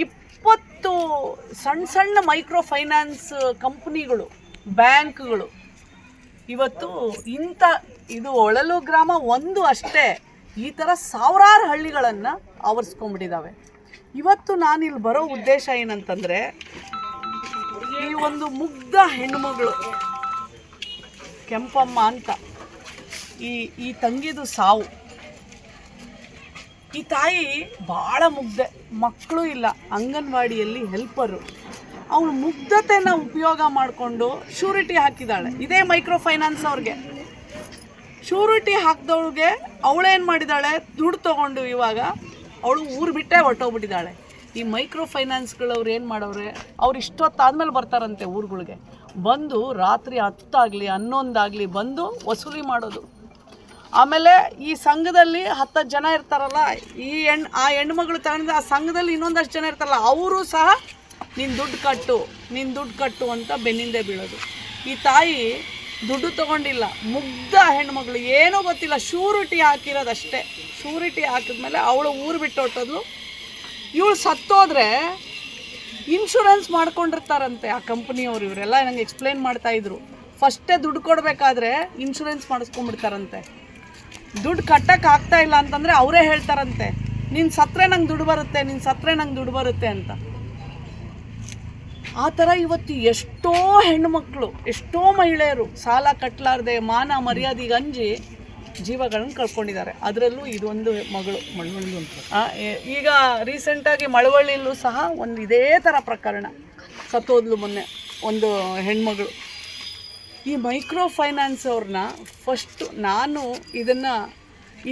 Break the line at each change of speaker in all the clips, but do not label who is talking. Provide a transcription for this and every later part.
ಇಪ್ಪತ್ತು ಸಣ್ಣ ಸಣ್ಣ ಮೈಕ್ರೋ ಫೈನಾನ್ಸ್ ಕಂಪ್ನಿಗಳು, ಬ್ಯಾಂಕ್ಗಳು. ಇವತ್ತು ಇಂಥ ಇದು ಒಳಲು ಗ್ರಾಮ ಒಂದು ಅಷ್ಟೇ. ಈ ಥರ ಸಾವಿರಾರು ಹಳ್ಳಿಗಳನ್ನು ಆವರಿಸ್ಕೊಂಡ್ಬಿಟ್ಟಿದ್ದಾವೆ ಇವತ್ತು ನಾನಿಲ್ಲಿ ಬರೋ ಉದ್ದೇಶ ಏನಂತಂದರೆ, ಈ ಒಂದು ಮುಗ್ಧ ಹೆಣ್ಣುಮಗಳು, ಕೆಂಪಮ್ಮ ಅಂತ, ಈ ಈ ತಂಗಿದು ಸಾವು. ಈ ತಾಯಿ ಭಾಳ ಮುಗ್ಧೆ. ಮಕ್ಕಳು ಇಲ್ಲ, ಅಂಗನವಾಡಿಯಲ್ಲಿ ಹೆಲ್ಪರು ಅವಳು ಮುಗ್ಧತೆನ ಉಪಯೋಗ ಮಾಡಿಕೊಂಡು ಶೂರಿಟಿ ಹಾಕಿದ್ದಾಳೆ ಇದೇ ಮೈಕ್ರೋ ಫೈನಾನ್ಸ್ ಅವ್ರಿಗೆ. ಶೂರಿಟಿ ಹಾಕಿದವಳಿಗೆ ಅವಳೇನು ಮಾಡಿದ್ದಾಳೆ ದುಡ್ಡು ತೊಗೊಂಡು ಇವಾಗ ಅವಳು ಊರು ಬಿಟ್ಟೇ ಹೊಟ್ಟೋಗ್ಬಿಟ್ಟಿದ್ದಾಳೆ ಈ ಮೈಕ್ರೋ ಫೈನಾನ್ಸ್ಗಳವ್ರು ಏನು ಮಾಡವ್ರೆ? ಅವ್ರು ಇಷ್ಟೊತ್ತಾದ್ಮೇಲೆ ಬರ್ತಾರಂತೆ ಊರುಗಳಿಗೆ. ಬಂದು ರಾತ್ರಿ ಹತ್ತಾಗಲಿ ಹನ್ನೊಂದಾಗಲಿ ಬಂದು ವಸೂಲಿ ಮಾಡೋದು. ಆಮೇಲೆ ಈ ಸಂಘದಲ್ಲಿ ಹತ್ತು ಜನ ಇರ್ತಾರಲ್ಲ, ಈ ಹೆಣ್, ಆ ಹೆಣ್ಮಗಳು ತಗೊಂಡು ಆ ಸಂಘದಲ್ಲಿ ಇನ್ನೊಂದಷ್ಟು ಜನ ಇರ್ತಾರಲ್ಲ, ಅವರು ಸಹ ನೀನು ದುಡ್ಡು ಕಟ್ಟು, ನೀನು ದುಡ್ಡು ಕಟ್ಟು ಅಂತ ಬೆನ್ನಿಂದೆ ಬೀಳೋದು. ಈ ತಾಯಿ ದುಡ್ಡು ತಗೊಂಡಿಲ್ಲ, ಮುಗ್ಧ ಹೆಣ್ಮಗಳು, ಏನೂ ಗೊತ್ತಿಲ್ಲ, ಶೂರಿಟಿ ಹಾಕಿರೋದಷ್ಟೇ. ಶೂರಿಟಿ ಹಾಕಿದ್ಮೇಲೆ ಅವಳು ಊರು ಬಿಟ್ಟು ಹೊಟ್ಟೋದ್ಲು ಇವಳು ಸತ್ತೋದ್ರೆ ಇನ್ಶೂರೆನ್ಸ್ ಮಾಡ್ಕೊಂಡಿರ್ತಾರಂತೆ ಆ ಕಂಪ್ನಿಯವರು, ಇವರೆಲ್ಲ ನಂಗೆ ಎಕ್ಸ್ಪ್ಲೈನ್ ಮಾಡ್ತಾಯಿದ್ರು ಫಸ್ಟೇ ದುಡ್ಡು ಕೊಡಬೇಕಾದ್ರೆ ಇನ್ಶೂರೆನ್ಸ್ ಮಾಡಿಸ್ಕೊಂಡ್ಬಿಡ್ತಾರಂತೆ. ದುಡ್ಡು ಕಟ್ಟಕ್ಕೆ ಆಗ್ತಾ ಇಲ್ಲ ಅಂತಂದರೆ ಅವರೇ ಹೇಳ್ತಾರಂತೆ. ನೀನು ಸತ್ರೆ ನಂಗೆ ದುಡ್ಡು ಬರುತ್ತೆ ನೀನು ಸತ್ರೆ ನಂಗೆ ದುಡ್ಡು ಬರುತ್ತೆ ಅಂತ. ಆ ಥರ ಇವತ್ತು ಎಷ್ಟೋ ಹೆಣ್ಣುಮಕ್ಕಳು ಎಷ್ಟೋ ಮಹಿಳೆಯರು ಸಾಲ ಕಟ್ಟಲಾರ್ದೆ ಮಾನ ಮರ್ಯಾದೆಗೆ ಅಂಜಿ ಜೀವಗಳನ್ನು ಕಳ್ಕೊಂಡಿದ್ದಾರೆ. ಅದರಲ್ಲೂ ಇದೊಂದು ಮಗಳು. ಮಳವಳ್ಳಿ ಈಗ ರೀಸೆಂಟಾಗಿ ಮಳವಳ್ಳಿಯಲ್ಲೂ ಸಹ ಒಂದು ಇದೇ ಥರ ಪ್ರಕರಣ. ಸತ್ತೋದ್ಲು ಮೊನ್ನೆ ಒಂದು ಹೆಣ್ಮಗಳು. ಈ ಮೈಕ್ರೋ ಫೈನಾನ್ಸ್ ಅವ್ರನ್ನ ಫಸ್ಟು ನಾನು ಇದನ್ನು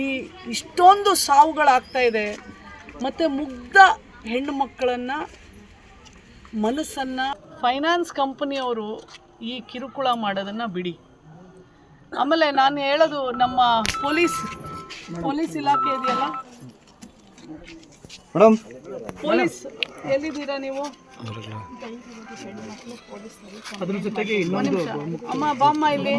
ಈ ಇಷ್ಟೊಂದು ಸಾವುಗಳಾಗ್ತಾ ಇದೆ ಮತ್ತು ಮುಗ್ಧ ಹೆಣ್ಣು ಮಕ್ಕಳನ್ನು ಮನಸ್ಸನ್ನು ಫೈನಾನ್ಸ್ ಕಂಪನಿಯವರು ಈ ಕಿರುಕುಳ ಮಾಡೋದನ್ನು ಬಿಡಿ. ಆಮೇಲೆ ನಾನು ಹೇಳೋದು ನಮ್ಮ ಪೊಲೀಸ್ ಪೊಲೀಸ್ ಇಲಾಖೆ ಇದೆಯಲ್ಲ?
ಮೇಡಮ್
ಪೊಲೀಸ್ ಎಲ್ಲಿದ್ದೀರಾ ನೀವು?
ಅದ್ರ ಜೊತೆಗೆ
ನಿಮಿಷ. ಅಮ್ಮ ಬಾಮ್ಮ ಇಲ್ಲಿ.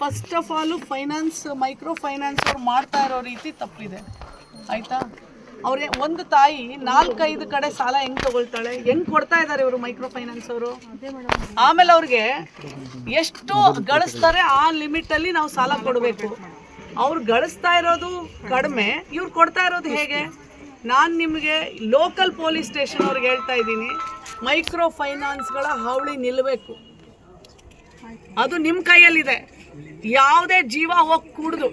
First of all finance micro finance ಅವ್ರು ಮಾಡ್ತಾ ಇರೋ ರೀತಿ ತಪ್ಪಿದೆ. ಆಯ್ತಾ? ಅವ್ರಿಗೆ ಒಂದು ತಾಯಿ ನಾಲ್ಕೈದು ಕಡೆ ಸಾಲ ಹೆಂಗ್ ತಗೊಳ್ತಾಳೆ? ಹೆಂಗ್ ಕೊಡ್ತಾ ಇದ್ದಾರೆ ಇವರು ಮೈಕ್ರೋ ಫೈನಾನ್ಸ್ ಅವರು? ಆಮೇಲೆ ಅವ್ರಿಗೆ ಎಷ್ಟು ಗಳಿಸ್ತಾರೆ ಆ ಲಿಮಿಟಲ್ಲಿ ನಾವು ಸಾಲ ಕೊಡಬೇಕು. ಅವ್ರು ಗಳಿಸ್ತಾ ಇರೋದು ಕಡಿಮೆ ಇವ್ರು ಕೊಡ್ತಾ ಇರೋದು ಹೇಗೆ? ನಾನು ನಿಮಗೆ ಲೋಕಲ್ ಪೊಲೀಸ್ ಸ್ಟೇಷನ್ ಅವ್ರಿಗೆ ಹೇಳ್ತಾ ಇದ್ದೀನಿ ಮೈಕ್ರೋ ಫೈನಾನ್ಸ್ಗಳ ಹಾವಳಿ ನಿಲ್ಲಬೇಕು ಅದು ನಿಮ್ಮ ಕೈಯಲ್ಲಿದೆ. ಯಾವುದೇ ಜೀವ ಹೋಗಿ ಕೂಡ್ದು.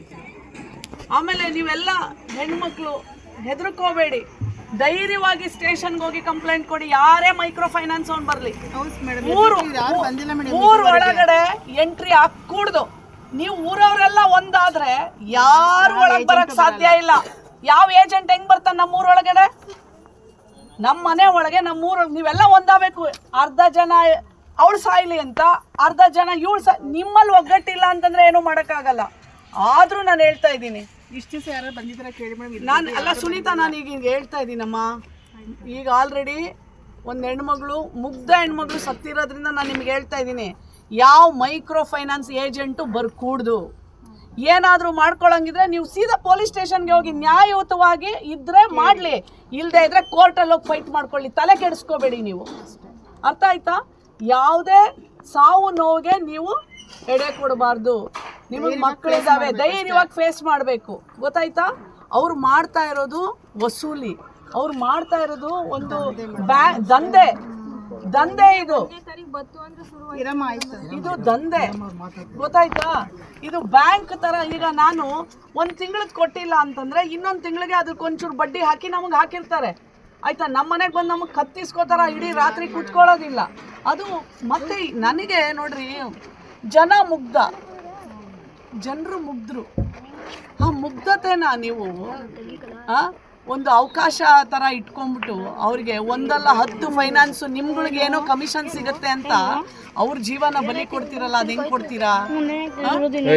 ಆಮೇಲೆ ನೀವೆಲ್ಲ ಹೆಣ್ಮಕ್ಳು ಹೆದರ್ಕೋಬೇಡಿ. ಧೈರ್ಯವಾಗಿ ಸ್ಟೇಷನ್ಗೆ ಹೋಗಿ ಕಂಪ್ಲೇಂಟ್ ಕೊಡಿ. ಯಾರೇ ಮೈಕ್ರೋ ಫೈನಾನ್ಸ್ ಅವ್ನು ಬರಲಿ. ಊರು ಮೂರು ಒಳಗಡೆ ಎಂಟ್ರಿ ಹಾಕೂಡ್ದು ನೀವು ಊರವರೆಲ್ಲ ಒಂದಾದ್ರೆ ಯಾರು ಒಳಗೆ ಬರಕ್ ಸಾಧ್ಯ ಇಲ್ಲ. ಯಾವ ಏಜೆಂಟ್ ಹೆಂಗ್ ಬರ್ತಾನೆ ನಮ್ಮ ಊರೊಳಗಡೆ? ನಮ್ಮ ಮನೆ ಒಳಗೆ ನಮ್ಮ ಊರ ನೀವೆಲ್ಲ ಒಂದಾಗಬೇಕು ಅರ್ಧ ಜನ ಅವಳು ಸಾಯ್ಲಿ ಅಂತ ಅರ್ಧ ಜನ ಇವಳು ಸಾ ನಿಮ್ಮಲ್ಲಿ ಒಗ್ಗಟ್ಟಿಲ್ಲ ಅಂತಂದ್ರೆ ಏನು ಮಾಡೋಕ್ಕಾಗಲ್ಲ. ಆದ್ರೂ ನಾನು ಹೇಳ್ತಾ ಇದ್ದೀನಿ.
ಇಷ್ಟು ದಿವಸ ಯಾರು ಬಂದಿದ್ರೆ ಕೇಳಿ ಮೇಡಮ್
ನಾನು ಎಲ್ಲ ಸುನೀತಾ ನಾನು ಈಗ ಹಿಂಗೆ ಹೇಳ್ತಾ ಇದ್ದೀನಮ್ಮ. ಈಗ ಆಲ್ರೆಡಿ ಒಂದು ಹೆಣ್ಮಗಳು ಮುಗ್ಧ ಹೆಣ್ಮಗಳು ಸತ್ತಿರೋದ್ರಿಂದ ನಾನು ನಿಮ್ಗೆ ಹೇಳ್ತಾ ಇದ್ದೀನಿ. ಯಾವ ಮೈಕ್ರೋ ಫೈನಾನ್ಸ್ ಏಜೆಂಟು ಬರ್ಕೂಡ್ದು? ಏನಾದರೂ ಮಾಡ್ಕೊಳ್ಳಂಗಿದ್ರೆ ನೀವು ಸೀದಾ ಪೊಲೀಸ್ ಸ್ಟೇಷನ್ಗೆ ಹೋಗಿ ನ್ಯಾಯಯುತವಾಗಿ ಇದ್ರೆ ಮಾಡಲಿ. ಇಲ್ಲದೆ ಇದ್ರೆ ಕೋರ್ಟಲ್ಲಿ ಹೋಗಿ ಫೈಟ್ ಮಾಡ್ಕೊಳ್ಳಿ. ತಲೆ ಕೆಡಿಸ್ಕೋಬೇಡಿ ನೀವು. ಅರ್ಥ ಆಯ್ತಾ? ಯಾವುದೇ ಸಾವು ನೋವಿಗೆ ನೀವು ಎಡೆ ಕೊಡಬಾರ್ದು. ನಿಮಗೆ ಮಕ್ಕಳಿದ್ದಾವೆ ಧೈರ್ಯವಾಗಿ ಫೇಸ್ ಮಾಡಬೇಕು. ಗೊತ್ತಾಯ್ತಾ? ಅವ್ರು ಮಾಡ್ತಾ ಇರೋದು ವಸೂಲಿ. ಅವ್ರು ಮಾಡ್ತಾ ಇರೋದು ಒಂದು ಬ್ಯಾ ದಂಧೆ. ದಂಧೆ ಇದು. ಇದು ದಂಧೆ. ಗೊತ್ತಾಯ್ತಾ? ಇದು ಬ್ಯಾಂಕ್ ತರ ಈಗ ನಾನು ಒಂದು ತಿಂಗಳದ್ ಕೊಟ್ಟಿಲ್ಲ ಅಂತಂದ್ರೆ ಇನ್ನೊಂದು ತಿಂಗಳಿಗೆ ಅದಕ್ಕೆ ಒಂಚೂರು ಬಡ್ಡಿ ಹಾಕಿ ನಮಗೆ ಹಾಕಿರ್ತಾರೆ. ಆಯ್ತಾ? ನಮ್ಮ ಮನೆಗೆ ಬಂದು ನಮಗೆ ಕತ್ತಿಸ್ಕೋತಾರ, ಇಡೀ ರಾತ್ರಿ ಕುತ್ಕೊಳ್ಳೋದಿಲ್ಲ. ಅದು ಮತ್ತೆ ನನಗೆ ನೋಡ್ರಿ, ಜನ ಮುಗ್ಧ. ಜನರು ಮುಗ್ಧರು ಆ ಮುಗ್ಧತೆನ ನೀವು? ಆ? ಒಂದು ಅವಕಾಶ ಥರ ಇಟ್ಕೊಂಡ್ಬಿಟ್ಟು ಅವ್ರಿಗೆ ಒಂದಲ್ಲ ಹತ್ತು ಫೈನಾನ್ಸು ನಿಮ್ಗಳಿಗೆ ಏನೋ ಕಮಿಷನ್ ಸಿಗುತ್ತೆ ಅಂತ ಅವ್ರ ಜೀವನ ಬಲಿ ಕೊಡ್ತೀರಲ್ಲ ಅದು ಹೆಂಗ್ ಕೊಡ್ತೀರಾ?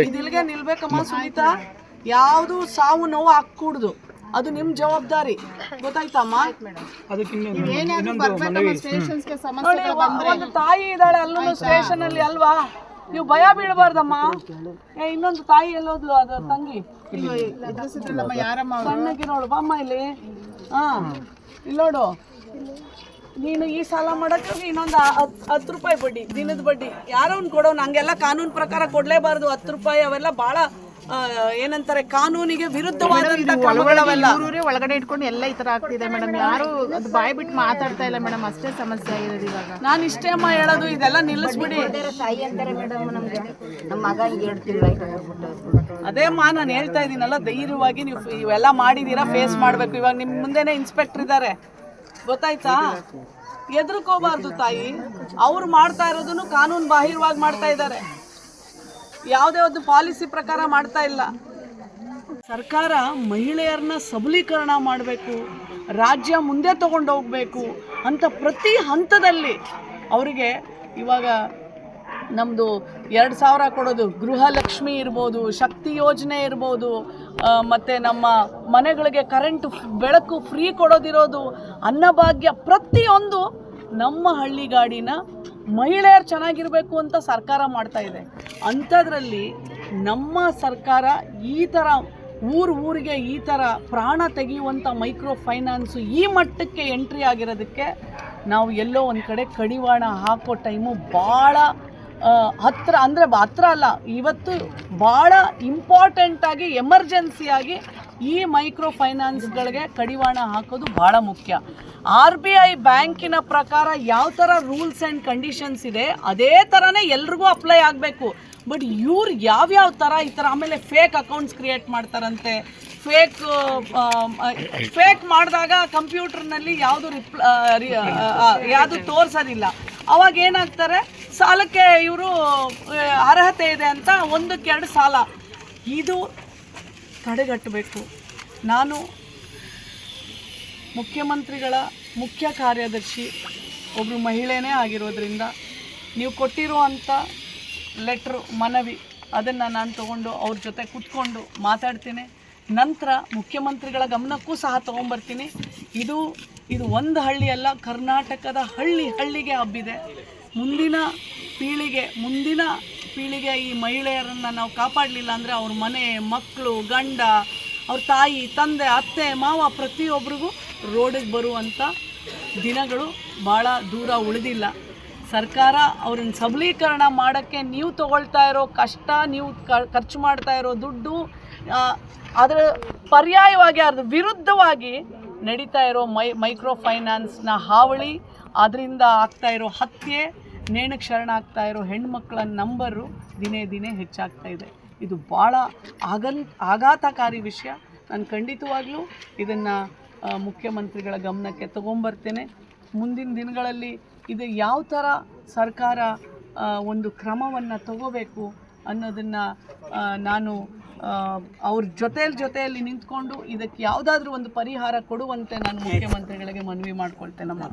ಇದಿಲ್ಗೆ ನಿಲ್ಬೇಕಮ್ಮ ಸುನೀತಾ. ಯಾವುದು ಸಾವು ನೋವು ಹಾಕ್ಕೂಡ್ದು. ಅದು ನಿಮ್ಮ ಜವಾಬ್ದಾರಿ. ಗೊತ್ತಾಯ್ತಮ್ಮ? ಒಂದು ತಾಯಿ ಇದ್ದಾಳೆ ಅಲ್ಲೂ ಸ್ಟೇಷನ್ ಅಲ್ಲಿ ಅಲ್ವಾ? ನೀವು ಭಯ ಬೀಳಬಾರ್ದಮ್ಮ. ಏ ಇನ್ನೊಂದು ತಾಯಿ ಎಲ್ಲೋದ್ಲು ಅದು ತಂಗಿ? ಸಣ್ಣಗೆ ನೋಡು ಬಾಮ್ಮ ಇಲ್ಲಿ. ಹಾ. ಇಲ್ಲಿ ನೋಡು. ನೀನು ಈ ಸಾಲ ಮಾಡಕ್ಕೆ ಇನ್ನೊಂದು ಹತ್ತು ರೂಪಾಯಿ ಬಡ್ಡಿ ದಿನದ ಬಡ್ಡಿ. ಯಾರೋ ಅವ್ನು ಕೊಡೋನು ಹಂಗೆಲ್ಲ ಕಾನೂನು ಪ್ರಕಾರ ಕೊಡಲೇಬಾರ್ದು. ಹತ್ತು ರೂಪಾಯಿ ಅವೆಲ್ಲ ಭಾಳ ಏನಂತಾರೆ ಕಾನೂನಿಗೆ ವಿರುದ್ಧವಾದಂತ ಕ್ರಮಗಳವೆಲ್ಲ
ಒಳಗಡೆ ಇಟ್ಕೊಂಡು ಎಲ್ಲ ಈ ತರ ಆಗ್ತಿದೆ ಮೇಡಮ್. ಯಾರು ಅದು ಬಾಯ್ ಬಿಟ್ಟು ಮಾತಾಡ್ತಾ ಇಲ್ಲ ಮೇಡಮ್. ಅಷ್ಟೇ ಸಮಸ್ಯೆ ಆಗಿರೋದು ಇವಾಗ.
ನಾನು ಇಷ್ಟೇ ಅಮ್ಮ ಹೇಳೋದು ಇದೆಲ್ಲ ನಿಲ್ಲಿಸ್ಬಿಡಿ.
ತಾಯಿ ಅಂತಾರೆ ಮೇಡಮ್ ನಮ್ಗೆ ನಮ್ಮ ಮಗ ಹಿಂಗೆ ಎರಡು ತಿಂಗಳಾಯ್ತು
ಅದೇ ಮಾ ನಾನು ಹೇಳ್ತಾ ಇದ್ದೀನಲ್ಲ ಧೈರ್ಯವಾಗಿ ನೀವು ಇವೆಲ್ಲ ಮಾಡಿದ್ದೀರಾ ಫೇಸ್ ಮಾಡಬೇಕು. ಇವಾಗ ನಿಮ್ಮ ಮುಂದೆನೇ ಇನ್ಸ್ಪೆಕ್ಟರ್ ಇದ್ದಾರೆ. ಗೊತ್ತಾಯ್ತಾ? ಎದ್ರುಕೋಬಾರ್ದು ತಾಯಿ. ಅವ್ರು ಮಾಡ್ತಾ ಇರೋದನ್ನು ಕಾನೂನು ಬಾಹಿರವಾಗಿ ಮಾಡ್ತಾ ಇದ್ದಾರೆ. ಯಾವುದೇ ಒಂದು ಪಾಲಿಸಿ ಪ್ರಕಾರ ಮಾಡ್ತಾ ಇಲ್ಲ. ಸರ್ಕಾರ ಮಹಿಳೆಯರನ್ನ ಸಬಲೀಕರಣ ಮಾಡಬೇಕು, ರಾಜ್ಯ ಮುಂದೆ ತಗೊಂಡು ಹೋಗಬೇಕು ಅಂತ ಪ್ರತಿ ಹಂತದಲ್ಲಿ ಅವರಿಗೆ ಇವಾಗ ನಮ್ಮದು ಎರಡು ಸಾವಿರ ಕೊಡೋದು, ಗೃಹಲಕ್ಷ್ಮಿ ಇರ್ಬೋದು, ಶಕ್ತಿ ಯೋಜನೆ ಇರ್ಬೋದು ಮತ್ತು ನಮ್ಮ ಮನೆಗಳಿಗೆ ಕರೆಂಟ್ ಬೆಳಕು ಫ್ರೀ ಕೊಡೋದಿರೋದು ಅನ್ನಭಾಗ್ಯ ಪ್ರತಿಯೊಂದು ನಮ್ಮ ಹಳ್ಳಿಗಾಡಿನ ಮಹಿಳೆಯರು ಚೆನ್ನಾಗಿರಬೇಕು ಅಂತ ಸರ್ಕಾರ ಮಾಡ್ತಾ ಇದೆ. ಅಂಥದ್ರಲ್ಲಿ ನಮ್ಮ ಸರ್ಕಾರ ಈ ಥರ ಊರು ಊರಿಗೆ ಈ ಥರ ಪ್ರಾಣ ತೆಗೆಯುವಂಥ ಮೈಕ್ರೋ ಫೈನಾನ್ಸು ಈ ಮಟ್ಟಕ್ಕೆ ಎಂಟ್ರಿ ಆಗಿರೋದಕ್ಕೆ ನಾವು ಎಲ್ಲೋ ಒಂದು ಕಡೆ ಕಡಿವಾಣ ಹಾಕೋ ಟೈಮು ಭಾಳ ಹತ್ರ ಅಂದರೆ ಹತ್ರ ಅಲ್ಲ, ಇವತ್ತು ಭಾಳ ಇಂಪಾರ್ಟೆಂಟಾಗಿ ಎಮರ್ಜೆನ್ಸಿಯಾಗಿ ಈ ಮೈಕ್ರೋ ಫೈನಾನ್ಸ್ಗಳಿಗೆ ಕಡಿವಾಣ ಹಾಕೋದು ಭಾಳ ಮುಖ್ಯ. ಆರ್ ಬಿ ಐ ಬ್ಯಾಂಕಿನ ಪ್ರಕಾರ ಯಾವ ಥರ ರೂಲ್ಸ್ ಆ್ಯಂಡ್ ಕಂಡೀಷನ್ಸ್ ಇದೆ, ಅದೇ ಥರನೇ ಎಲ್ರಿಗೂ ಅಪ್ಲೈ ಆಗಬೇಕು. ಬಟ್ ಇವ್ರು ಯಾವ್ಯಾವ ಥರ ಈ ಥರ ಆಮೇಲೆ ಫೇಕ್ ಅಕೌಂಟ್ಸ್ ಕ್ರಿಯೇಟ್ ಮಾಡ್ತಾರಂತೆ. ಫೇಕ್ ಫೇಕ್ ಮಾಡಿದಾಗ ಕಂಪ್ಯೂಟರ್ನಲ್ಲಿ ಯಾವುದು ರಿಪ್ಲ ಯಾವುದು ತೋರಿಸೋದಿಲ್ಲ. ಅವಾಗ ಏನಾಗ್ತಾರೆ ಸಾಲಕ್ಕೆ ಇವರು ಅರ್ಹತೆ ಇದೆ ಅಂತ ಒಂದಕ್ಕೆ ಎರಡು ಸಾಲ. ಇದು ತಡೆಗಟ್ಟಬೇಕು. ನಾನು ಮುಖ್ಯಮಂತ್ರಿಗಳ ಮುಖ್ಯ ಕಾರ್ಯದರ್ಶಿ ಒಬ್ಬರು ಮಹಿಳೆಯೇ ಆಗಿರೋದ್ರಿಂದ ನೀವು ಕೊಟ್ಟಿರುವಂಥ ಲೆಟ್ರು, ಮನವಿ, ಅದನ್ನು ನಾನು ತಗೊಂಡು ಅವ್ರ ಜೊತೆ ಕೂತ್ಕೊಂಡು ಮಾತಾಡ್ತೀನಿ. ನಂತರ ಮುಖ್ಯಮಂತ್ರಿಗಳ ಗಮನಕ್ಕೂ ಸಹ ತೊಗೊಂಬರ್ತೀನಿ. ಇದು ಇದು ಒಂದು ಹಳ್ಳಿಯಲ್ಲ ಕರ್ನಾಟಕದ ಹಳ್ಳಿ ಹಳ್ಳಿಗೆ ಹಬ್ಬಿದೆ. ಮುಂದಿನ ಪೀಳಿಗೆ ಮುಂದಿನ ಪೀಳಿಗೆ ಈ ಮಹಿಳೆಯರನ್ನು ನಾವು ಕಾಪಾಡಲಿಲ್ಲ ಅಂದರೆ ಅವ್ರ ಮನೆ ಮಕ್ಕಳು ಗಂಡ, ಅವ್ರ ತಾಯಿ, ತಂದೆ, ಅತ್ತೆ, ಮಾವ ಪ್ರತಿಯೊಬ್ಬರಿಗೂ ರೋಡಿಗೆ ಬರುವಂಥ ದಿನಗಳು ಭಾಳ ದೂರ ಉಳಿದಿಲ್ಲ. ಸರ್ಕಾರ ಅವ್ರನ್ನ ಸಬಲೀಕರಣ ಮಾಡೋಕ್ಕೆ ನೀವು ತಗೊಳ್ತಾ ಇರೋ ಕಷ್ಟ, ನೀವು ಖರ್ಚು ಮಾಡ್ತಾ ಇರೋ ದುಡ್ಡು ಅದರ ಪರ್ಯಾಯವಾಗಿ ಅದ್ರ ವಿರುದ್ಧವಾಗಿ ನಡೀತಾ ಇರೋ ಮೈ, ಮೈಕ್ರೋ ಫೈನಾನ್ಸ್ನ ಹಾವಳಿ ಅದರಿಂದ ಆಗ್ತಾ ಇರೋ ಹತ್ಯೆ ನೇಣಕ್ಕೆ ಶರಣಾಗ್ತಾ ಇರೋ ಹೆಣ್ಮಕ್ಳ ನಂಬರು ದಿನೇ ದಿನೇ ಹೆಚ್ಚಾಗ್ತಾ ಇದೆ. ಇದು ಭಾಳ ಆಗನ್ ಆಘಾತಕಾರಿ ವಿಷಯ. ನಾನು ಖಂಡಿತವಾಗ್ಲೂ ಇದನ್ನು ಮುಖ್ಯಮಂತ್ರಿಗಳ ಗಮನಕ್ಕೆ ತಗೊಂಬರ್ತೇನೆ. ಮುಂದಿನ ದಿನಗಳಲ್ಲಿ ಇದು ಯಾವ ಥರ ಸರ್ಕಾರ ಒಂದು ಕ್ರಮವನ್ನು ತಗೋಬೇಕು ಅನ್ನೋದನ್ನು ನಾನು ಅವ್ರ ಜೊತೆಯಲ್ಲಿ ಜೊತೆಯಲ್ಲಿ ನಿಂತ್ಕೊಂಡು ಇದಕ್ಕೆ ಯಾವುದಾದ್ರೂ ಒಂದು ಪರಿಹಾರ ಕೊಡುವಂತೆ ನಾನು ಮುಖ್ಯಮಂತ್ರಿಗಳಿಗೆ ಮನವಿ ಮಾಡ್ಕೊಳ್ತೇನೆ. ಮತ್ತು